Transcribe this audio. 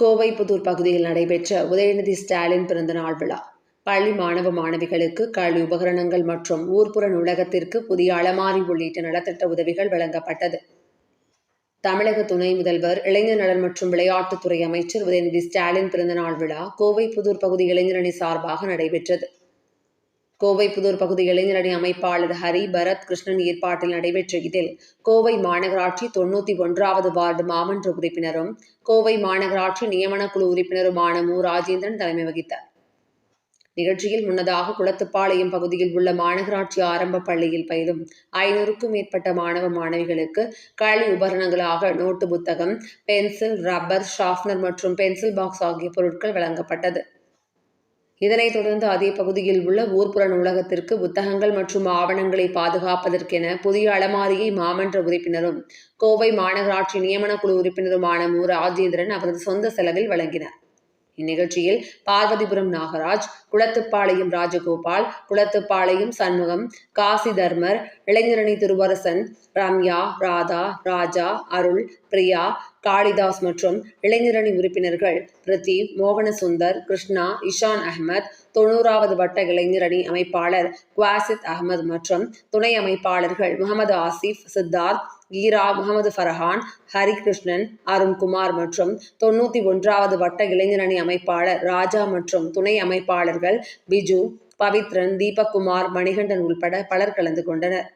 கோவை புதூர் பகுதியில் நடைபெற்ற உதயநிதி ஸ்டாலின் பிறந்தநாள் விழா. பள்ளி மாணவ மாணவிகளுக்கு கல்வி உபகரணங்கள் மற்றும் ஊர்ப்புற நூலகத்திற்கு புதிய அலமாரி உள்ளிட்ட நலத்திட்ட உதவிகள் வழங்கப்பட்டது. தமிழக துணை முதல்வர் இளைஞர் நலன் மற்றும் விளையாட்டுத்துறை அமைச்சர் உதயநிதி ஸ்டாலின் பிறந்தநாள் விழா கோவை புதூர் பகுதி இளைஞரணி சார்பாக நடைபெற்றது. கோவை புதூர் பகுதி இளைஞரணி அமைப்பாளர் ஹரி பரத் கிருஷ்ணன் ஏற்பாட்டில் நடைபெற்ற இதில் கோவை மாநகராட்சி தொண்ணூத்தி ஒன்றாவது வார்டு மாமன்ற உறுப்பினரும் கோவை மாநகராட்சி நியமனக்குழு உறுப்பினருமான மு. ராஜேந்திரன் தலைமை வகித்தார். நிகழ்ச்சியில் முன்னதாக குளத்துப்பாளையம் பகுதியில் உள்ள மாநகராட்சி ஆரம்ப பள்ளியில் பயிலும் ஐநூறுக்கும் மேற்பட்ட மாணவ மாணவிகளுக்கு கல்வி உபகரணங்களாக நோட்டு புத்தகம் பென்சில் ரப்பர் ஷார்ப்னர் மற்றும் பென்சில் பாக்ஸ் ஆகிய பொருட்கள் வழங்கப்பட்டது. இதனைத் தொடர்ந்து அதே பகுதியில் உள்ள ஊர்ப்புற நூலகத்திற்கு புத்தகங்கள் மற்றும் ஆவணங்களை பாதுகாப்பதற்கென புதிய அலமாரியை மாமன்ற உறுப்பினரும் கோவை மாநகராட்சி நியமன குழு உறுப்பினருமான மு. ராஜேந்திரன் அவரது சொந்த செலவில் வழங்கினார். இந்நிகழ்ச்சியில் பார்வதிபுரம் நாகராஜ் குளத்துப்பாளையம் ராஜகோபால் குளத்துப்பாளையம் சண்முகம் காசி தர்மர் இளைஞரணி திருவரசன் ரம்யா ராதா ராஜா அருள் பிரியா காளிதாஸ் மற்றும் இளைஞரணி உறுப்பினர்கள் பிரதீப் மோகனசுந்தர் கிருஷ்ணா இஷான் அகமது தொண்ணூறாவது வட்ட இளைஞரணி அமைப்பாளர் குவாசித் அகமது மற்றும் துணை அமைப்பாளர்கள் முகமது ஆசிப் சித்தார்த் ஈரா முகமது ஃபரஹான் ஹரிகிருஷ்ணன் அருண்குமார் மற்றும் தொண்ணூற்றி ஒன்றாவது வட்ட இளைஞரணி அமைப்பாளர் ராஜா மற்றும் துணை அமைப்பாளர்கள் பிஜு பவித்ரன் தீபக்குமார் மணிகண்டன் உள்பட பலர் கலந்து கொண்டனர்.